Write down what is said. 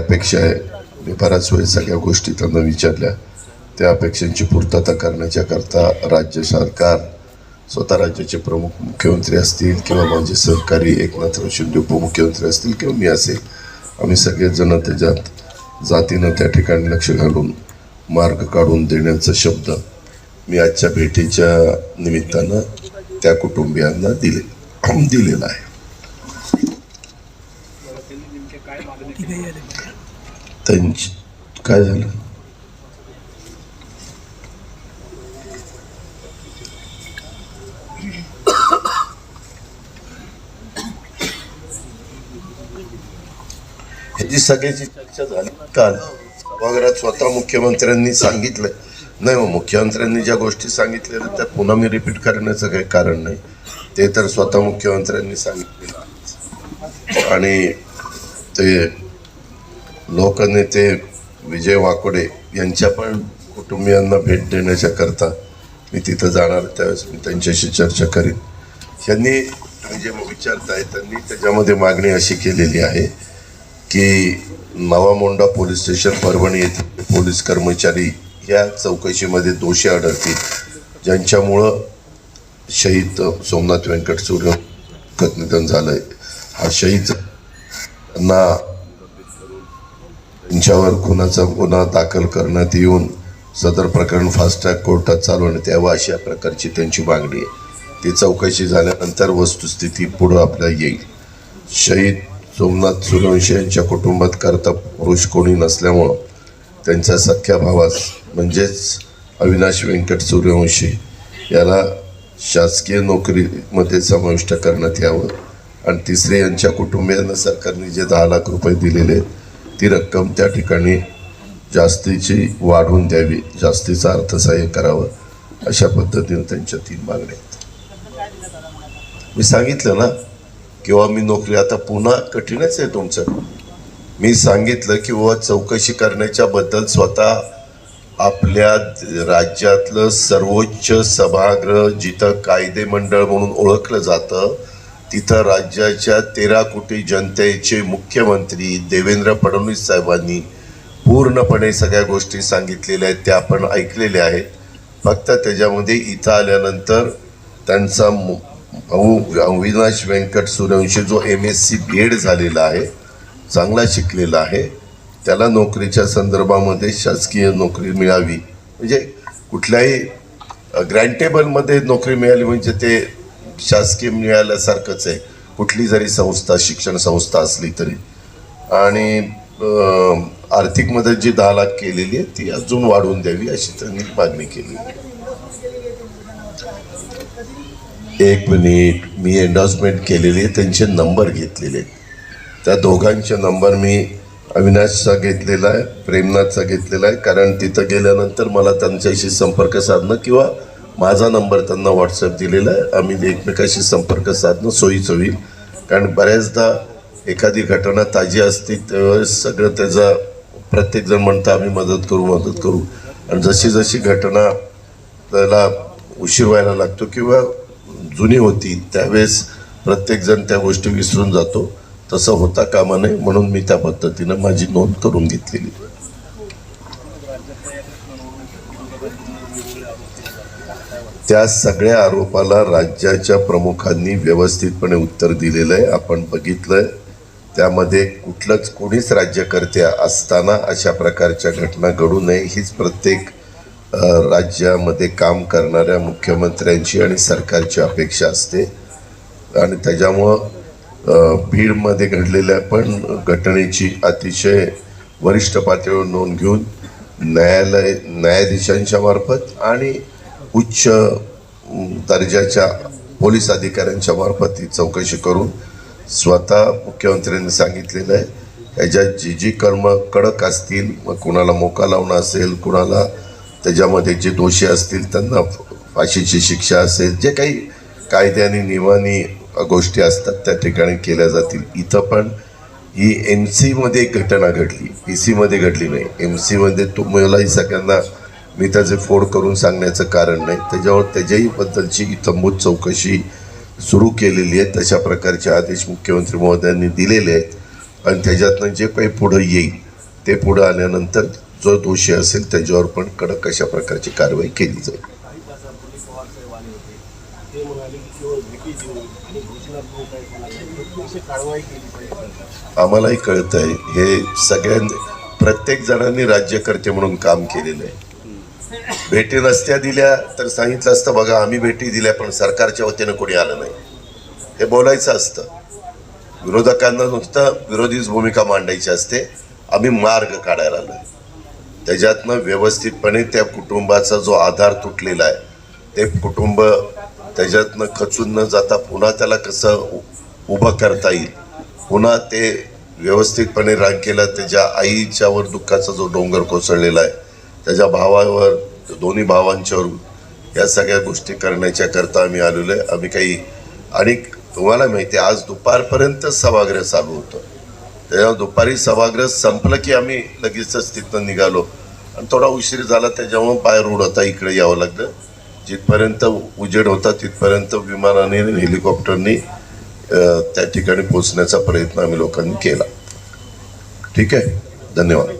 अपेक्षा आहे. मी बऱ्याच वेळेस सगळ्या गोष्टी त्यांना विचारल्या. त्या अपेक्षांची पूर्तता करण्याच्या करता राज्य सरकार स्वतः राज्याचे प्रमुख मुख्यमंत्री असतील किंवा माझे सहकारी एकनाथराव शिंदे उपमुख्यमंत्री असतील किंवा मी असेल आम्ही सगळेजण त्याच्यात जातीनं त्या ठिकाणी लक्ष घालून मार्ग काढून देण्याचा शब्द मी आजच्या भेटीच्या निमित्तानं त्या कुटुंबियांना दिले दिलेला आहे. त्यांची काय झालं? ह्याची सगळ्याची चर्चा झाली. काल सभागृहात स्वतः मुख्यमंत्र्यांनी सांगितलं. नाही मग मुख्यमंत्र्यांनी ज्या गोष्टी सांगितलेल्या त्या पुन्हा मी रिपीट करण्याचं काही कारण नाही. ते तर स्वतः मुख्यमंत्र्यांनी सांगितलेलं आणि ते लोकनेते विजय वाकोडे यांच्या पण कुटुंबियांना भेट देण्याच्या करता मी तिथं जाणार त्यावेळेस मी त्यांच्याशी चर्चा करीन. यांनी तुम्ही जे विचारताय त्यांनी त्याच्यामध्ये मागणी अशी केलेली आहे की नवामोंडा पोलीस स्टेशन परभणी येथील पोलीस कर्मचारी या चौकशीमध्ये दोषी आढळतील ज्यांच्यामुळं शहीद सोमनाथ व्यंकट सूर्य निधन झालंय. हा शहीद ना त्यांच्यावर खुनाचा गुन्हा दाखल करण्यात येऊन सदर प्रकरण फास्ट ट्रॅक कोर्टात चालवण्यात यावं अशा प्रकारची त्यांची मागणी आहे. ती चौकशी झाल्यानंतर वस्तुस्थिती पुढं आपल्या येईल. शहीद सोमनाथ सूर्यवंशी यांच्या कुटुंबात करता पुरुष कोणी नसल्यामुळं त्यांच्या सख्या भावास म्हणजेच अविनाश व्यंकट सूर्यवंशी याला शासकीय नोकरीमध्ये समाविष्ट करण्यात यावं. आणि तिसरे यांच्या कुटुंबियांना सरकारने जे दहा लाख रुपये दिलेले आहेत ती रक्कम त्या ठिकाणी जास्तीची वाढवून द्यावी जास्तीचं अर्थसहाय्य करावं अशा पद्धतीने त्यांच्या तीन मागण्या आहेत. मी सांगितलं ना किंवा मी नोकरी आता पुन्हा कठीणच आहे तुमचं. मी सांगितलं की बाबा चौकशी करण्याच्या बद्दल स्वतः आपल्या राज्यातलं सर्वोच्च सभागृह जिथं कायदे मंडळ म्हणून ओळखलं जातं तिथं राज्याच्या तेरा कोटी जनतेचे मुख्यमंत्री देवेंद्र फडणवीस साहेबांनी पूर्णपणे सगळ्या गोष्टी सांगितलेल्या आहेत त्या आपण ऐकलेल्या आहेत. फक्त त्याच्यामध्ये इथं आल्यानंतर त्यांचा मु- भाऊ अविनाश व्यंकट सूर्यवंशी जो M S C B Ed झालेला आहे चांगला शिकलेला आहे त्याला नोकरीच्या संदर्भामध्ये शासकीय नोकरी मिळावी. म्हणजे कुठल्याही ग्रँटेबलमध्ये नोकरी मिळाली म्हणजे ते शासकीय मिळाल्यासारखंच आहे. कुठली जरी संस्था शिक्षण संस्था असली तरी. आणि आर्थिक मदत जी दहा लाख केलेली आहे ती अजून वाढवून द्यावी अशी त्यांनी मागणी केली. एक मिनिट. मी एन्डॉर्समेंट केलेली आहे त्यांचे नंबर घेतलेले आहेत. त्या दोघांचे नंबर मी अविनाशचा घेतलेला आहे प्रेमनाथचा घेतलेला आहे. कारण तिथं गेल्यानंतर मला त्यांच्याशी संपर्क साधणं किंवा माझा नंबर त्यांना व्हॉट्सअप दिलेला आहे. आम्ही एकमेकाशी संपर्क साधणं सोयीचं होईल कारण बऱ्याचदा एखादी घटना ताजी असते त्यावेळेस सगळं त्याचा प्रत्येकजण म्हणतं आम्ही मदत करू मदत करू. आणि जशी जशी घटना त्याला उशीर व्हायला लागतो किंवा जुनी होती त्यावेळेस प्रत्येकजण त्या गोष्टी विसरून जातो. तसं होता कामा नये म्हणून मी त्या पद्धतीनं माझी नोंद करून घेतलेली. त्या सगळ्या आरोपाला राज्याच्या प्रमुखांनी व्यवस्थितपणे उत्तर दिलेलं आहे आपण बघितलंय. त्यामध्ये कुठलंच कोणीच राज्यकर्त्या असताना अशा प्रकारच्या घटना घडू नये. हीच प्रत्येक राज्यामध्ये काम करणाऱ्या मुख्यमंत्र्यांची आणि सरकारची अपेक्षा असते. आणि त्याच्यामुळं भीडमध्ये बीडमध्ये घडलेल्या पण घटनेची अतिशय वरिष्ठ पातळीवर नोंद घेऊन न्यायालय न्यायाधीशांच्या मार्फत आणि उच्च दर्जाच्या पोलीस अधिकाऱ्यांच्या मार्फत ही चौकशी करून स्वतः मुख्यमंत्र्यांनी सांगितलेलं आहे. ह्याच्यात जी जी कर्म कडक असतील मग कुणाला मोका लावणं असेल कुणाला त्याच्यामध्ये जे दोषी असतील त्यांना फाशीची शिक्षा असेल जे काही कायदे आणि नियमाने गोष्टी असतात त्या ठिकाणी केल्या जातील. इथं पण ही एम सीमध्ये एक घटना घडली. पी सीमध्ये घडली नाही. एम सीमध्ये तुम्हालाही सगळ्यांना मी त्याचे फोड करून सांगण्याचं कारण नाही. त्याच्यावर त्याच्याही बद्दलची इथंभूत चौकशी सुरू केलेली आहे. तशा प्रकारचे आदेश मुख्यमंत्री महोदयांनी दिलेले आहेत. आणि त्याच्यातनं जे काही पुढं येईल ते पुढं आल्यानंतर जो दोषी असेल त्याच्यावर पण कडक अशा प्रकारची कारवाई केली जाईल. आम्हालाही कळत आहे हे सगळ्या प्रत्येक जणांनी राज्यकर्ते म्हणून काम केलेलं आहे. भेटी नसत्या दिल्या तर सांगितलं असतं बघा आम्ही भेटी दिल्या पण सरकारच्या वतीनं कोणी आलं नाही. हे बोलायचं असतं. विरोधकांना नुसतं विरोधीच भूमिका मांडायची असते. आम्ही मार्ग काढायला आलो त्याच्यातनं व्यवस्थितपणे त्या कुटुंबाचा जो आधार तुटलेला आहे ते कुटुंब त्याच्यातनं खचून न जाता पुन्हा त्याला कसं उ- उभं करता येईल? पुन्हा ते व्यवस्थितपणे रांग केला त्याच्या आईच्यावर दुःखाचा जो डोंगर कोसळलेला आहे त्याच्या भावावर दोन्ही भावांच्यावर या सगळ्या गोष्टी करण्याच्या करता आम्ही आलेलो आहे. आम्ही काही आणि तुम्हाला माहिती आहे आज दुपारपर्यंत सभागृह चालू होतं. त्याच्यावर दुपारी सभागृह संपलं की आम्ही लगेचच तिथनं निघालो. आणि थोडा उशीर झाला त्याच्यामुळे बाहेर उडवता इकडे यावं लागलं. जिथपर्यंत उजेड होता तिथपर्यंत विमानाने आणि हेलिकॉप्टरनी त्या ठिकाणी पोहोचण्याचा प्रयत्न आम्ही लोकांनी केला. ठीक आहे? धन्यवाद.